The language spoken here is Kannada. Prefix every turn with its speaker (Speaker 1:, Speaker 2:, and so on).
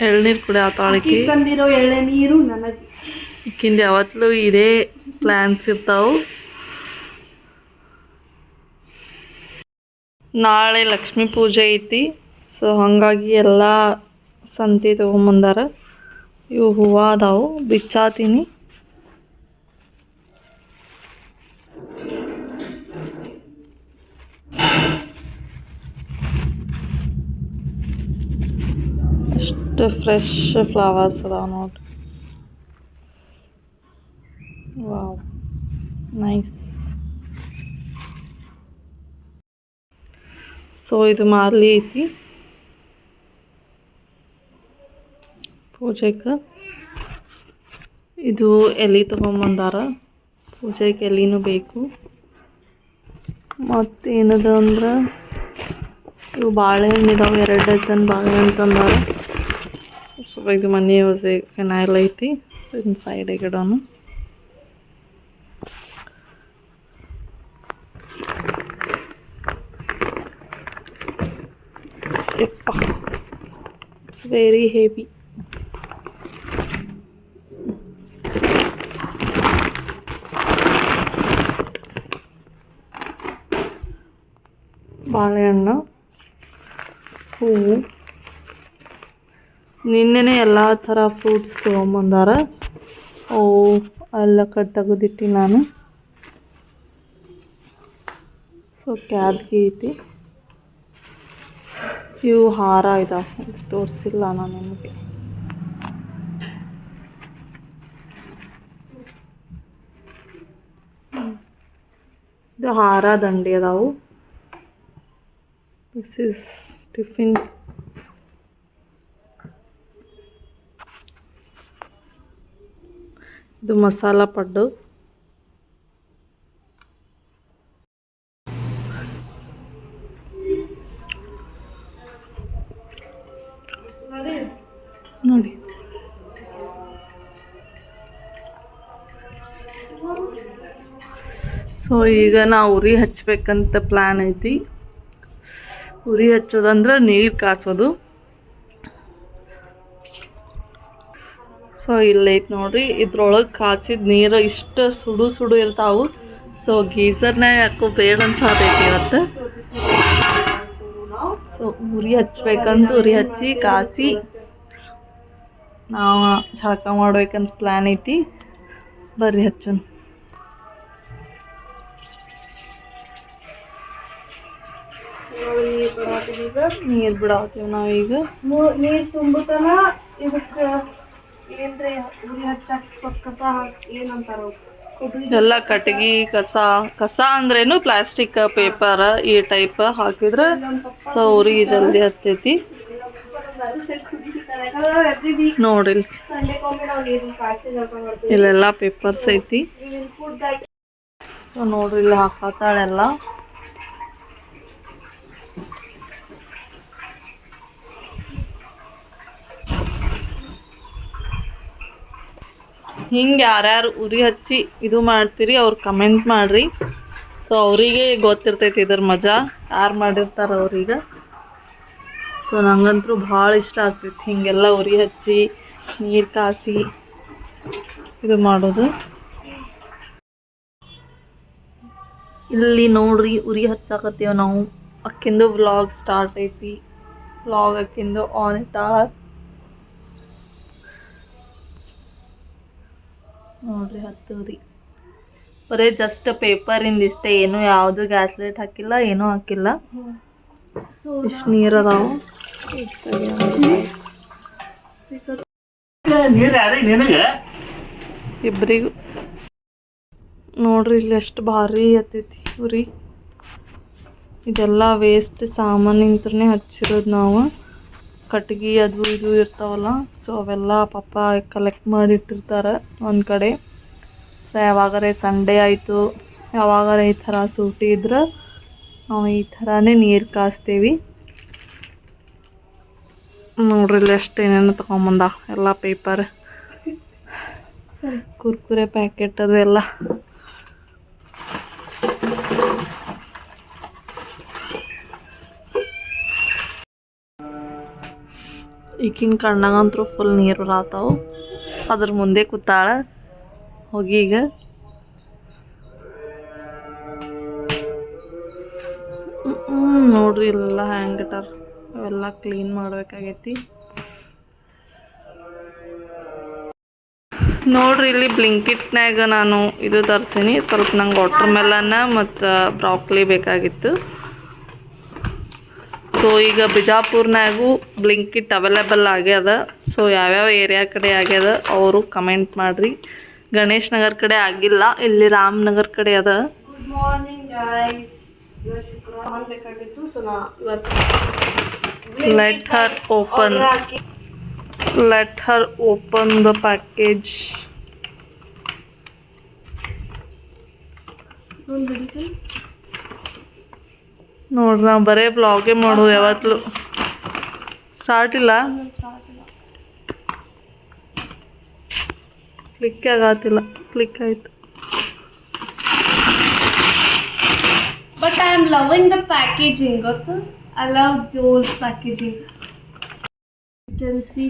Speaker 1: ಎಳ್ನೀರು ಕುಡಿ ಆತಾಳಕಿ
Speaker 2: ತಂದಿರೋ ಎಳೆ ನೀರು ನನಗೆ.
Speaker 1: ಈಕಿಂದ ಯಾವತ್ತಲೂ ಇದೇ ಪ್ಲ್ಯಾನ್ಸ್ ಇರ್ತಾವು. ನಾಳೆ ಲಕ್ಷ್ಮಿ ಪೂಜೆ ಐತಿ. ಸೊ ಹಾಗಾಗಿ ಎಲ್ಲ ಸಂತೆ ತೊಗೊಂಬಂದಾರ. ಇವು ಹೂವು ಅದಾವು. ಬಿಚ್ಚಾತೀನಿ. ಎಷ್ಟು ಫ್ರೆಶ್ ಫ್ಲವರ್ಸ್ ಅದಾವ ನೋಡ್ರಿ ವಾವ್ ನೈಸ್ ಸೊ ಇದು ಮಾರ್ಲಿ ಐತಿ ಪೂಜೆಗೆ ಇದು ಎಲೆ ತೊಗೊಂಬಂದಾರ ಪೂಜೆಗೆ ಎಲೆನೂ ಬೇಕು ಮತ್ತೇನದ ಅಂದ್ರೆ ಇವು ಬಾಳೆಹಣ್ಣು ಇದಾವೆ ಎರಡು ಡಜನ್ ಬಾಳೆಹಣ್ಣು ತಂದಾರ ಸೊ ಇದು ಮನೆ ಯೂಸ್ ಫಿನೈಲ್ ಐತಿ ಇದನ್ನ ಸೈಡಿಗೆ ಇಡೋಣ ಯಪ್ಪ ಇಟ್ಸ್ ವೆರಿ ಹೆವಿ ಬಾಳೆಹಣ್ಣು ಹೂವು ನಿನ್ನೆನೆ ಎಲ್ಲ ಥರ ಫ್ರೂಟ್ಸ್ ತೊಗೊಂಬಂದಾರ. ಅವು ಎಲ್ಲ ಕಟ್ ತೆಗೆದಿಟ್ಟು ನಾನು. ಸೊ ಕ್ಯಾಬ್ಗೆ ಐತಿ. ಇವು ಹಾರ ಇದಾವೆ. ತೋರಿಸಿಲ್ಲ ನಾನು ನಿಮಗೆ. ಇದು ಹಾರ ದಂಡಿ ಅದಾವು. ದಿಸ್ ಇಸ್ ಟಿಫಿನ್ ಇದು ಮಸಾಲ ಪಡ್ಡು. ನೋಡಿ. ಸೊ ಈಗ ನಾವು ಉರಿ ಹಚ್ಬೇಕಂತ ಪ್ಲ್ಯಾನ್ ಐತಿ. ಉರಿ ಹಚ್ಚೋದಂದ್ರೆ ನೀರು ಕಾಸೋದು. ಸೊ ಇಲ್ಲೈತೆ ನೋಡ್ರಿ. ಇದ್ರೊಳಗೆ ಕಾಸಿದ ನೀರು ಇಷ್ಟು ಸುಡು ಸುಡು ಇರ್ತಾವು. ಸೊ ಗೀಸರ್ನ ಯಾಕೋ ಬೇಡ ಅನ್ಸಾತೈತಿ ಇವತ್ತು. ಸೊ ಉರಿ ಹಚ್ಬೇಕಂತ ಉರಿ ಹಚ್ಚಿ ಕಾಸಿ. ನಾವು ಜಳಕ ಮಾಡ್ಬೇಕಂತ ಪ್ಲ್ಯಾನ್ ಐತಿ. ಬರ್ರಿ ಹಚ್ಚೋಣ. ನೀರು ಬಿಡಾತೀವಿ ನಾವೀಗ.
Speaker 2: ನೀರು ತುಂಬತನ ಇದಕ್ಕೆ ಏನ್ರಿ ಉರಿ ಹಚ್ಚಕ್ ಸ್ವಲ್ಪ ಕಸ ಏನಂತಾರ.
Speaker 1: ಎಲ್ಲ ಕಟ್ಟಿಗೆ ಕಸ ಕಸ ಅಂದ್ರೇನು ಪ್ಲಾಸ್ಟಿಕ್ ಪೇಪರ್ ಈ ಟೈಪ್ ಹಾಕಿದ್ರೆ ಸೊ ಉರಿ ಜಲ್ದಿ ಹತ್ತೈತಿ. ನೋಡಿಲ್ ಇಲ್ಲೆಲ್ಲ ಪೇಪರ್ಸ್ ಐತಿ. ಸೊ ನೋಡ್ರಿ ಇಲ್ಲಿ ಹಾಕತ್ತಾಳೆಲ್ಲ ಹಿಂಗೆ ಯಾರ್ಯಾರು ಉರಿ ಹಚ್ಚಿ ಇದು ಮಾಡ್ತೀರಿ, ಅವ್ರು ಕಮೆಂಟ್ ಮಾಡಿರಿ. ಸೊ ಅವರಿಗೆ ಗೊತ್ತಿರ್ತೈತಿ ಇದ್ರ ಮಜಾ, ಯಾರು ಮಾಡಿರ್ತಾರೆ ಅವ್ರಿಗೆ. ಸೊ ನಂಗಂತೂ ಭಾಳ ಇಷ್ಟ ಆಗ್ತೈತಿ ಹಿಂಗೆಲ್ಲ ಉರಿ ಹಚ್ಚಿ, ನೀರು ಕಾಸಿ ಇದು ಮಾಡೋದು. ಇಲ್ಲಿ ನೋಡ್ರಿ, ಉರಿ ಹಚ್ಚಾಕತ್ತೇವೆ ನಾವು. ಅಕ್ಕಿಂದು ವ್ಲಾಗ್ ಸ್ಟಾರ್ಟ್ ಐತಿ. ವ್ಲಾಗ್ ಅಕ್ಕಿಂದು ಆನ್ ಇಟ್ಟಾಳ ನೋಡ್ರಿ ರೀ ಬರೀ ಜಸ್ಟ್ ಪೇಪರಿಂದ ಇಷ್ಟೇ, ಏನು ಯಾವುದು ಗ್ಯಾಸ್ ಲೈಟ್ ಹಾಕಿಲ್ಲ, ಏನೂ ಹಾಕಿಲ್ಲ. ಇಷ್ಟು ನೀರು ಅದಾವು. ಇಬ್ಬರಿಗೂ ನೋಡ್ರಿ ಇಲ್ಲಿ ಎಷ್ಟು ಭಾರಿ ಹತ್ತೈತಿ ಉರಿ ಇದೆಲ್ಲ ವೇಸ್ಟ್ ಸಾಮಾನಿಂತ್ರನೇ ಹಚ್ಚಿರೋದು ನಾವು. ಕಟ್ಗೆ ಅದು ಇದು ಇರ್ತಾವಲ್ಲ ಸೊ ಅವೆಲ್ಲ ಪಾಪ ಕಲೆಕ್ಟ್ ಮಾಡಿಟ್ಟಿರ್ತಾರೆ ಒಂದು ಕಡೆ. ಸೊ ಯಾವಾಗಾರೆ ಸಂಡೇ ಆಯಿತು ಯಾವಾಗಾರೆ ಈ ಥರ ಸೂಟಿ ಇದ್ರೆ ನಾವು ಈ ಥರನೇ ನೀರು ಕಾಸ್ತೀವಿ. ನೋಡ್ರಿ ಇಲ್ಲಿ ಎಷ್ಟು ಏನೇನು ತೊಗೊಂಬಂದ ಎಲ್ಲ ಪೇಪರ್ ಕುರ್ಕುರೆ ಪ್ಯಾಕೆಟ್ ಅದು ಎಲ್ಲ. ಈಗಿನ ಕಣ್ಣಾಗಂತೂ ಫುಲ್ ನೀರು ಬರತ್ತಾವು ಅದ್ರ ಮುಂದೆ ಕೂತಾಳ. ಹೋಗಿ ಈಗ. ನೋಡ್ರಿ ಎಲ್ಲ ಹ್ಯಾಂಗ್ ಇಟ್ಟಾರ. ಅವೆಲ್ಲ ಕ್ಲೀನ್ ಮಾಡ್ಬೇಕಾಗೈತಿ. ನೋಡ್ರಿ ಇಲ್ಲಿ ಬ್ಲಿಂಕಿಟ್ನಾಗ ನಾನು ಇದು ತರ್ಸೀನಿ. ಸ್ವಲ್ಪ ನಂಗೆ ವಾಟ್ರ್ ಮೆಲನ್ನ ಮತ್ತು ಬ್ರಾಕ್ಲಿ ಬೇಕಾಗಿತ್ತು. ಸೊ ಈಗ ಬಿಜಾಪುರ್ನಾಗೂ ಬ್ಲಿಂಕಿಟ್ ಅವೈಲೇಬಲ್ ಆಗ್ಯದ. ಸೊ ಯಾವ್ಯಾವ ಏರಿಯಾ ಕಡೆ ಆಗ್ಯದ ಅವರು ಕಮೆಂಟ್ ಮಾಡಿರಿ. ಗಣೇಶ್ ನಗರ್ ಕಡೆ ಆಗಿಲ್ಲ ಇಲ್ಲಿ ರಾಮನಗರ್ ಕಡೆ ಅದ.
Speaker 2: ಗುಡ್ ಮಾರ್ನಿಂಗ್ ಗಾಯ್ಸ್ ಇವತ್ತು ಶುಕ್ರವಾರ ಬೇಕಾಗಿತ್ತು ಸೊ ನಾ ಇವತ್ತು
Speaker 1: let her open let her open the package. ನೋಡ್ರಿ ನಾವು ಬರೇ ಬ್ಲಾಗೇ ಮಾಡೋದು ಯಾವತ್ತೂ ಸ್ಟಾರ್ಟ್
Speaker 2: ಇಲ್ಲ.
Speaker 1: ಕ್ಲಿಕ್ ಆಗತ್ತಿಲ್ಲ ಕ್ಲಿಕ್ ಆಯ್ತು
Speaker 2: But I am loving the packaging, ಗೊತ್ತಾ? I love those packaging. You can see